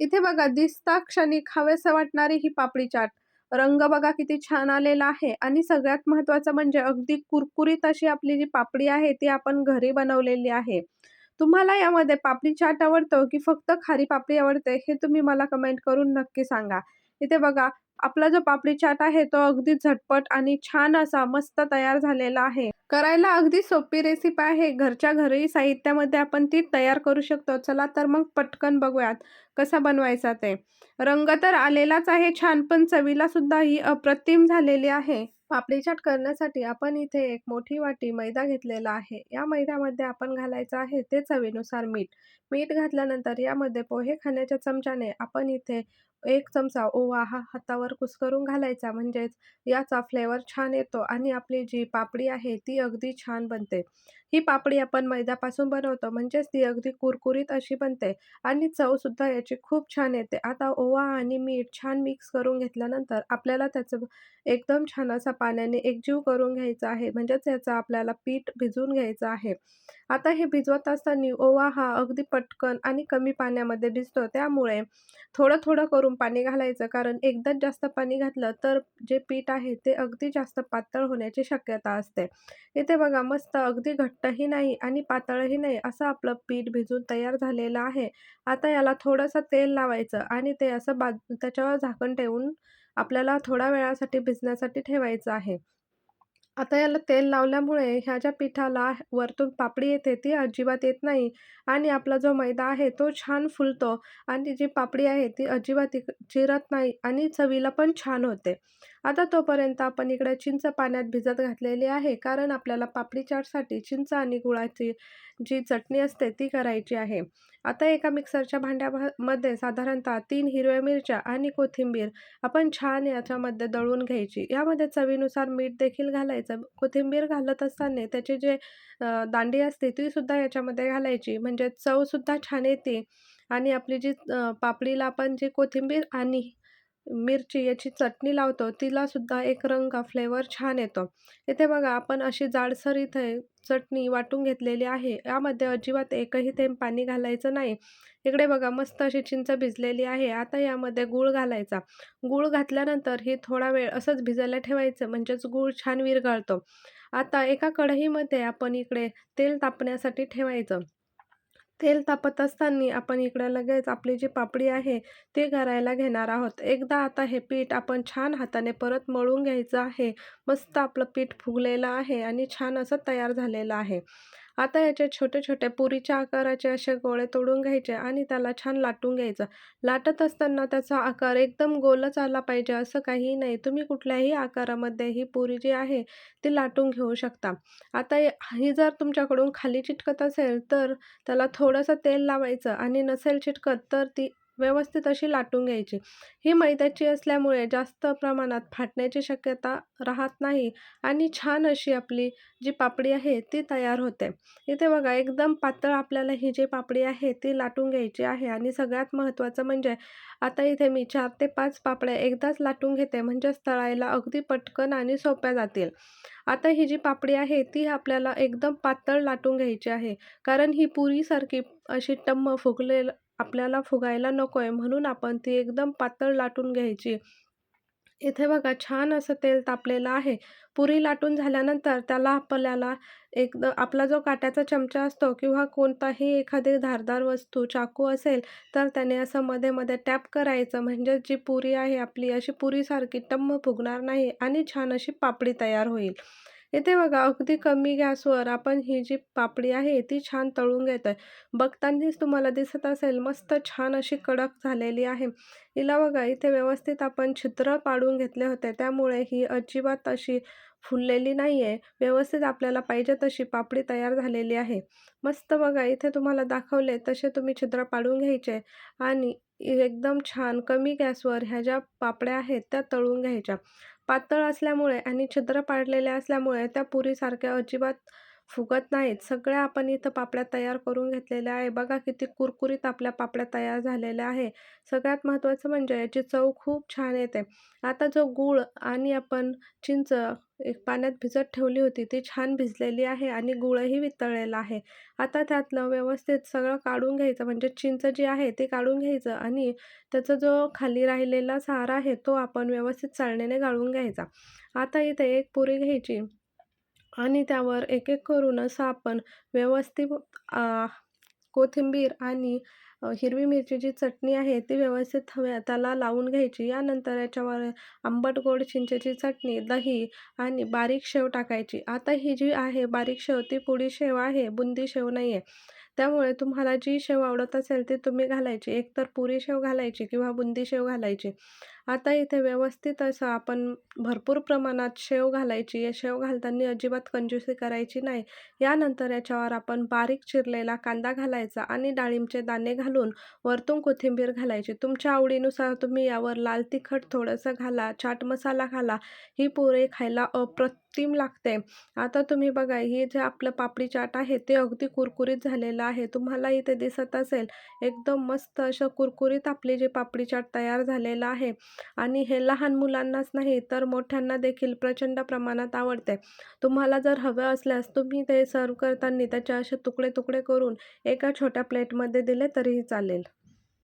इथे बघा दिसता क्षणी खावेसं वाटणारी ही पापडी चाट. रंग बघा किती छान आलेला आहे आणि सगळ्यात महत्वाचं म्हणजे अगदी कुरकुरीत अशी आपली जी पापडी आहे ती आपण घरी बनवलेली आहे. तुम्हाला यामध्ये पापडी चाट आवडतो की फक्त खारी पापडी आवडते हे तुम्ही मला कमेंट करून नक्की सांगा. इथे बघा आपला जो पापडी चाट आहे तो अगदी झटपट आणि छान असा मस्त तयार झालेला आहे. करायला अगदी सोपी रेसिपी आहे. घरच्या घरी साहित्यामध्ये आपण ती तयार करू शकतो. चला तर मग पटकन बघूयात कसा बनवायचा ते. रंग तर आलेलाच आहे छान, पण चवीला सुद्धा ही अप्रतिम झालेली आहे. पापडी चाट करण्यासाठी आपण इथे एक मोठी वाटी मैदा घेतलेला आहे. या मैद्यामध्ये आपण घालायचं आहे ते चवीनुसार मीठ. मीठ घातल्यानंतर यामध्ये पोहे खाण्याच्या चमच्याने आपण इथे एक चमचा ओवा हा हातावर कुस्करून घालायचा म्हणजेच याचा फ्लेवर छान येतो आणि आपली जी पापडी आहे ती अगदी छान बनते. ही पापडी आपण मैद्यापासून बनवतो म्हणजेच ती अगदी कुरकुरीत अशी बनते आणि चवसुद्धा याची खूप छान येते. आता ओवा आणि मीठ छान मिक्स करून घेतल्यानंतर आपल्याला त्याचं एकदम छान असा पाण्याने एकजीव करून घ्यायचा आहे म्हणजेच याचं आपल्याला पीठ भिजवून घ्यायचं आहे. आता हे भिजवत असताना ओवा हा अगदी पटकन आणि कमी पाण्यामध्ये भिजतो त्यामुळे थोडं थोडं करून पाणी घालायचं कारण एकदाच जास्त पाणी घातलं तर जे पीठ आहे ते अगदी जास्त पातळ होण्याची शक्यता असते. इथे बघा मस्त अगदी घट्टही नाही आणि पातळही नाही असं आपलं पीठ भिजून तयार झालेलं आहे. आता याला थोडंसं तेल लावायचं आणि ते असं बाज त्याच्यावर झाकण ठेवून आपल्याला थोड्या वेळासाठी भिजण्यासाठी ठेवायचं आहे. आता याला तेल लावल्यामुळे ह्या ज्या पिठाला वरतून पापडी येते ती अजिबात येत नाही आणि आपला जो मैदा आहे तो छान फुलतो आणि जी पापडी आहे ती अजिबात चिरत नाही आणि चवीला पण छान होते. आता तोपर्यंत आपण इकडे चिंच पाण्यात भिजत घातलेली आहे कारण आपल्याला पापडी चाटसाठी चिंच आणि गुळाची जी चटणी असते ती करायची आहे. आता एका मिक्सरच्या भांड्यामध्ये साधारणतः तीन हिरव्या मिरच्या आणि कोथिंबीर आपण छान याच्यामध्ये दळून घ्यायची. यामध्ये चवीनुसार मीठ देखील घालायचं. कोथिंबीर घालत असताना त्याची जे दांडी असते तीसुद्धा याच्यामध्ये घालायची म्हणजे चवसुद्धा छान येते आणि आपली जी पापडीला आपण जी कोथिंबीर आणि मिरची याची चटणी लावतो तिलासुद्धा एक रंग फ्लेवर छान येतो. इथे बघा आपण अशी जाडसर इथे चटणी वाटून घेतलेली आहे. यामध्ये अजिबात एकही थेंब पाणी घालायचं नाही. इकडे बघा मस्त अशी चिंच भिजलेली आहे. आता यामध्ये गूळ घालायचा. गूळ घातल्यानंतर ही थोडा वेळ असंच भिजायला ठेवायचं म्हणजेच गूळ छान विरघळतो. आता एका कढईमध्ये आपण इकडे तेल तापण्यासाठी ठेवायचं. तेल तापत असताना आपण इकडं लगेच आपली जी पापडी आहे ती घरायला घेणार आहोत. एकदा आता हे पीठ आपण छान हाताने परत मळून घ्यायचं आहे. मस्त आपलं पीठ फुगलेलं आहे आणि छान असं तयार झालेलं आहे. आता याचे छोट्या छोट्या पुरीच्या आकाराचे असे गोळे तोडून घ्यायचे आणि त्याला छान लाटून घ्यायचं. लाटत असताना त्याचा आकार एकदम गोलच आला पाहिजे असं काहीही नाही. तुम्ही कुठल्याही आकारामध्ये ही पुरी जी आहे ती लाटून घेऊ शकता. आता ही जर तुमच्याकडून खाली चिटकत असेल तर त्याला थोडंसं तेल लावायचं आणि नसेल चिटकत तर ती व्यवस्थित अशी लाटून घ्यायची. ही मैद्याची असल्यामुळे जास्त प्रमाणात फाटण्याची शक्यता राहत नाही आणि छान अशी आपली जी पापडी आहे ती तयार होते. इथे बघा एकदम पातळ आपल्याला ही जी पापडी आहे ती लाटून घ्यायची आहे आणि सगळ्यात महत्त्वाचं म्हणजे आता इथे मी चार ते पाच पापड्या एकदाच लाटून घेते म्हणजेच तळायला अगदी पटकन आणि सोप्या जातील. आता ही जी पापडी आहे ती आपल्याला एकदम पातळ लाटून घ्यायची आहे कारण ही पुरीसारखी अशी टम्म फुगलेलं आपल्याला फुगायला नको आहे म्हणून आपण ती एकदम पातळ लाटून घ्यायची. इथे बघा छान असं तेल तापलेलं आहे. पुरी लाटून झाल्यानंतर त्याला आपल्याला एक आपला जो काट्याचा चमचा असतो किंवा कोणताही एखादी धारदार वस्तू चाकू असेल तर त्याने असं मध्ये मध्ये टॅप करायचं म्हणजे जी पुरी आहे आपली अशी पुरीसारखी टम्म फुगणार नाही आणि छान अशी पापडी तयार होईल. इथे बघा अगदी कमी गॅसवर आपण ही जी पापडी आहे ती छान तळून घेतो आहे. बघतानाच तुम्हाला दिसत असेल मस्त छान अशी कडक झालेली आहे. हिला बघा इथे व्यवस्थित आपण छिद्र पाडून घेतले होते त्यामुळे ही अजिबात अशी फुललेली नाही आहे. व्यवस्थित आपल्याला पाहिजे तशी पापडी तयार झालेली आहे. मस्त बघा इथे तुम्हाला दाखवले तसे तुम्ही छिद्र पाडून घ्यायचे आणि एकदम छान कमी गॅसवर ह्या ज्या पापड्या आहेत त्या तळून घ्यायच्या. पातळ असल्यामुळे आणि छिद्र पाडलेल्या असल्यामुळे त्या पुरीसारख्या अजिबात फुगत नाहीत. सगळ्या आपण इथं पापड्या तयार करून घेतलेल्या आहे. बघा किती कुरकुरीत आपल्या पापड्या तयार झालेल्या आहे. सगळ्यात महत्त्वाचं म्हणजे याची चव खूप छान येते. आता जो गूळ आणि आपण चिंच एक पाण्यात भिजत ठेवली होती, ती छान भिजलेली आहे आणि गुळही वितळलेला आहे. आता त्यातलं व्यवस्थित सगळं काढून घ्यायचं म्हणजे चिंच जी आहे ते काढून घ्यायचं आणि त्याचा जो खाली राहिलेला सार आहे तो आपण व्यवस्थित चाळणीने गाळून घ्यायचा. आता इथे एक पुरी घ्यायची आणि त्यावर एक एक करून असं आपण व्यवस्थित कोथिंबीर आणि हिरवी हिरवी मिरचीची चटणी आहे ती व्यवस्थित हव्या त्याला लावून घ्यायची. यानंतर याच्यावर आंबट गोड चिंचेची चटणी, दही आणि बारीक शेव टाकायची. आता ही जी आहे बारीक शेव ती पुडी शेव आहे, बुंदी शेव नाही आहे. त्यामुळे तुम्हाला जी शेव आवडत असेल ती तुम्ही घालायची. एकतर पुरी शेव घालायची किंवा बुंदी शेव घालायची. आता इथे व्यवस्थित असं आपण भरपूर प्रमाणात शेव घालायची. शेव घालताना अजिबात कंजूसी करायची नाही. यानंतर याच्यावर आपण बारीक चिरलेला कांदा घालायचा आणि डाळिंबचे दाणे घालून वरतून कोथिंबीर घालायची. तुमच्या आवडीनुसार तुम्ही यावर लाल तिखट थोडंसं घाला, चाट मसाला घाला. ही पुरे खायला अप्रतिम लागते. आता तुम्ही बघा हे जे आपलं पापडी चाट आहे ते अगदी कुरकुरीत झालेलं आहे. तुम्हाला इथे दिसत असेल एकदम मस्त असं कुरकुरीत आपली जे पापडी चाट तयार झालेलं आहे आणि हे लहान मुलांनाच नाही तर मोठ्यांना देखील प्रचंड प्रमाणात आवडते. तुम्हाला जर हवं असल्यास तुम्ही ते सर्व करताना त्याचे असे तुकडे तुकडे करून एका छोट्या प्लेटमध्ये दिले तरीही चालेल.